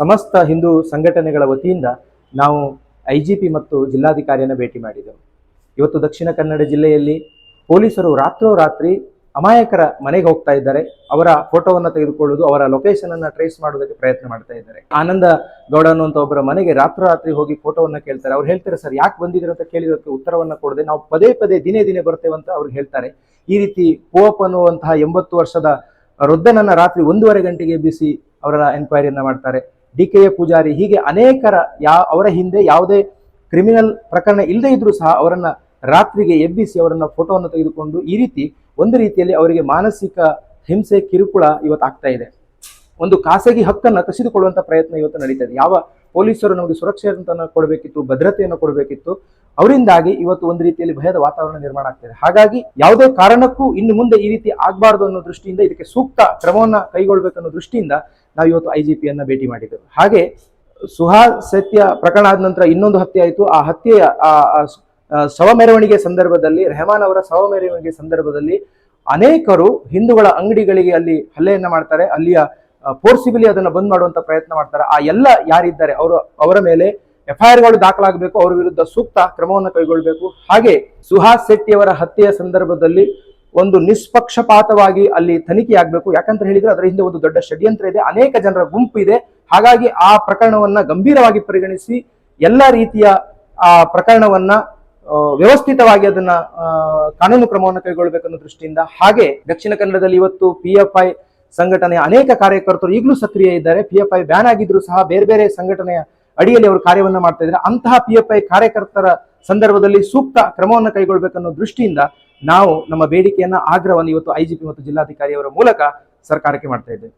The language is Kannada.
ಸಮಸ್ತ ಹಿಂದೂ ಸಂಘಟನೆಗಳ ವತಿಯಿಂದ ನಾವು ಐ ಜಿ ಪಿ ಮತ್ತು ಜಿಲ್ಲಾಧಿಕಾರಿಯನ್ನು ಭೇಟಿ ಮಾಡಿದೆವು. ಇವತ್ತು ದಕ್ಷಿಣ ಕನ್ನಡ ಜಿಲ್ಲೆಯಲ್ಲಿ ಪೊಲೀಸರು ರಾತ್ರೋರಾತ್ರಿ ಅಮಾಯಕರ ಮನೆಗೆ ಹೋಗ್ತಾ ಇದ್ದಾರೆ. ಅವರ ಫೋಟೋವನ್ನು ತೆಗೆದುಕೊಳ್ಳುವುದು, ಅವರ ಲೊಕೇಶನ್ ಅನ್ನು ಟ್ರೇಸ್ ಮಾಡೋದಕ್ಕೆ ಪ್ರಯತ್ನ ಮಾಡ್ತಾ ಇದ್ದಾರೆ. ಆನಂದ ಗೌಡ ಅನ್ನುವಂಥ ಒಬ್ಬರ ಮನೆಗೆ ರಾತ್ರೋರಾತ್ರಿ ಹೋಗಿ ಫೋಟೋವನ್ನು ಕೇಳ್ತಾರೆ. ಅವ್ರು ಹೇಳ್ತಾರೆ, ಸರ್, ಯಾಕೆ ಬಂದಿದ್ದೀರ ಅಂತ ಕೇಳಿದಕ್ಕೆ ಉತ್ತರವನ್ನು ಕೊಡದೆ ನಾವು ಪದೇ ಪದೇ ದಿನೇ ದಿನೇ ಬರ್ತೇವೆ ಅಂತ ಅವ್ರು ಹೇಳ್ತಾರೆ. ಈ ರೀತಿ ಪೋಪ್ ಅನ್ನುವಂತಹ ಎಂಬತ್ತು ವರ್ಷದ ವೃದ್ಧನನ್ನ ರಾತ್ರಿ ಒಂದೂವರೆ ಗಂಟೆಗೆ ಎಬ್ಬಿಸಿ ಅವರ ಎನ್ಕ್ವೈರಿಯನ್ನ ಮಾಡ್ತಾರೆ. ಡಿ ಕೆ ಎ ಪೂಜಾರಿ ಹೀಗೆ ಅನೇಕರ ಯಾ, ಅವರ ಹಿಂದೆ ಯಾವುದೇ ಕ್ರಿಮಿನಲ್ ಪ್ರಕರಣ ಇಲ್ಲದೇ ಇದ್ರೂ ಸಹ ಅವರನ್ನ ರಾತ್ರಿಗೆ ಎಬ್ಬಿಸಿ ಅವರನ್ನ ಫೋಟೋವನ್ನು ತೆಗೆದುಕೊಂಡು ಈ ರೀತಿ ಒಂದು ರೀತಿಯಲ್ಲಿ ಅವರಿಗೆ ಮಾನಸಿಕ ಹಿಂಸೆ ಕಿರುಕುಳ ಇವತ್ತು ಆಗ್ತಾ ಇದೆ. ಒಂದು ಖಾಸಗಿ ಹಕ್ಕನ್ನು ಕಸಿದುಕೊಳ್ಳುವಂಥ ಪ್ರಯತ್ನ ಇವತ್ತು ನಡೀತಾ ಇದೆ. ಯಾವ ಪೊಲೀಸರು ನಮಗೆ ಸುರಕ್ಷತೆಯನ್ನು ಕೊಡಬೇಕಿತ್ತು, ಭದ್ರತೆಯನ್ನು ಕೊಡಬೇಕಿತ್ತು. ಅವರಿಂದಾಗಿ ಇವತ್ತು ಒಂದು ರೀತಿಯಲ್ಲಿ ಭಯದ ವಾತಾವರಣ ನಿರ್ಮಾಣ ಆಗ್ತಿದೆ. ಹಾಗಾಗಿ ಯಾವುದೇ ಕಾರಣಕ್ಕೂ ಇನ್ನು ಮುಂದೆ ಈ ರೀತಿ ಆಗಬಾರ್ದು ಅನ್ನೋ ದೃಷ್ಟಿಯಿಂದ ಇದಕ್ಕೆ ಸೂಕ್ತ ಕ್ರಮವನ್ನ ಕೈಗೊಳ್ಬೇಕನ್ನೋ ದೃಷ್ಟಿಯಿಂದ ನಾವು ಇವತ್ತು ಐ ಜಿ ಪಿಯನ್ನು ಭೇಟಿ ಮಾಡಿದ್ದೆವು. ಹಾಗೆ ಸುಹಾ ಸತ್ಯ ಪ್ರಕರಣ ಆದ ನಂತರ ಇನ್ನೊಂದು ಹತ್ಯೆ ಆಯಿತು. ಆ ಹತ್ಯೆಯ ಶವ ಮೆರವಣಿಗೆ ಸಂದರ್ಭದಲ್ಲಿ, ರೆಹಮಾನ್ ಅವರ ಶವ ಮೆರವಣಿಗೆ ಸಂದರ್ಭದಲ್ಲಿ ಅನೇಕರು ಹಿಂದೂಗಳ ಅಂಗಡಿಗಳಿಗೆ ಅಲ್ಲಿ ಹಲ್ಲೆಯನ್ನ ಮಾಡ್ತಾರೆ. ಅಲ್ಲಿಯ ಫೋರ್ಸಿಬಲಿ ಅದನ್ನ ಬಂದ್ ಮಾಡುವಂತ ಪ್ರಯತ್ನ ಮಾಡ್ತಾರೆ. ಆ ಎಲ್ಲ ಯಾರಿದ್ದಾರೆ, ಅವರು ಅವರ ಮೇಲೆ ಎಫ್ಐಆರ್ಗಳು ದಾಖಲಾಗಬೇಕು, ಅವರ ವಿರುದ್ಧ ಸೂಕ್ತ ಕ್ರಮವನ್ನು ಕೈಗೊಳ್ಳಬೇಕು. ಹಾಗೆ ಸುಹಾಸ್ ಶೆಟ್ಟಿ ಅವರ ಹತ್ಯೆಯ ಸಂದರ್ಭದಲ್ಲಿ ಒಂದು ನಿಷ್ಪಕ್ಷಪಾತವಾಗಿ ಅಲ್ಲಿ ತನಿಖೆ ಆಗ್ಬೇಕು. ಯಾಕಂತ ಹೇಳಿದ್ರೆ ಅದರ ಹಿಂದೆ ಒಂದು ದೊಡ್ಡ ಷಡ್ಯಂತ್ರ ಇದೆ, ಅನೇಕ ಜನರ ಗುಂಪು ಇದೆ. ಹಾಗಾಗಿ ಆ ಪ್ರಕರಣವನ್ನ ಗಂಭೀರವಾಗಿ ಪರಿಗಣಿಸಿ ಎಲ್ಲ ರೀತಿಯ ಆ ಪ್ರಕರಣವನ್ನ ವ್ಯವಸ್ಥಿತವಾಗಿ ಅದನ್ನ ಕಾನೂನು ಕ್ರಮವನ್ನು ಕೈಗೊಳ್ಳಬೇಕನ್ನೋ ದೃಷ್ಟಿಯಿಂದ. ಹಾಗೆ ದಕ್ಷಿಣ ಕನ್ನಡದಲ್ಲಿ ಇವತ್ತು ಪಿ ಎಫ್ ಐ ಸಂಘಟನೆಯ ಅನೇಕ ಕಾರ್ಯಕರ್ತರು ಈಗಲೂ ಸಕ್ರಿಯ ಇದ್ದಾರೆ. ಪಿ ಎಫ್ ಐ ಬ್ಯಾನ್ ಆಗಿದ್ರು ಸಹ ಬೇರೆ ಬೇರೆ ಸಂಘಟನೆಯ ಅಡಿಯಲ್ಲಿ ಅವರು ಕಾರ್ಯವನ್ನು ಮಾಡ್ತಾ ಇದ್ದಾರೆ. ಅಂತಹ ಪಿ ಎಫ್ ಐ ಕಾರ್ಯಕರ್ತರ ಸಂದರ್ಭದಲ್ಲಿ ಸೂಕ್ತ ಕ್ರಮವನ್ನು ಕೈಗೊಳ್ಳಬೇಕನ್ನೋ ದೃಷ್ಟಿಯಿಂದ ನಾವು ನಮ್ಮ ಬೇಡಿಕೆಯನ್ನ ಆಗ್ರಹವನ್ನು ಇವತ್ತು ಐಜಿಪಿ ಮತ್ತು ಜಿಲ್ಲಾಧಿಕಾರಿಯವರ ಮೂಲಕ ಸರ್ಕಾರಕ್ಕೆ ಮಾಡ್ತಾ ಇದ್ದೇವೆ.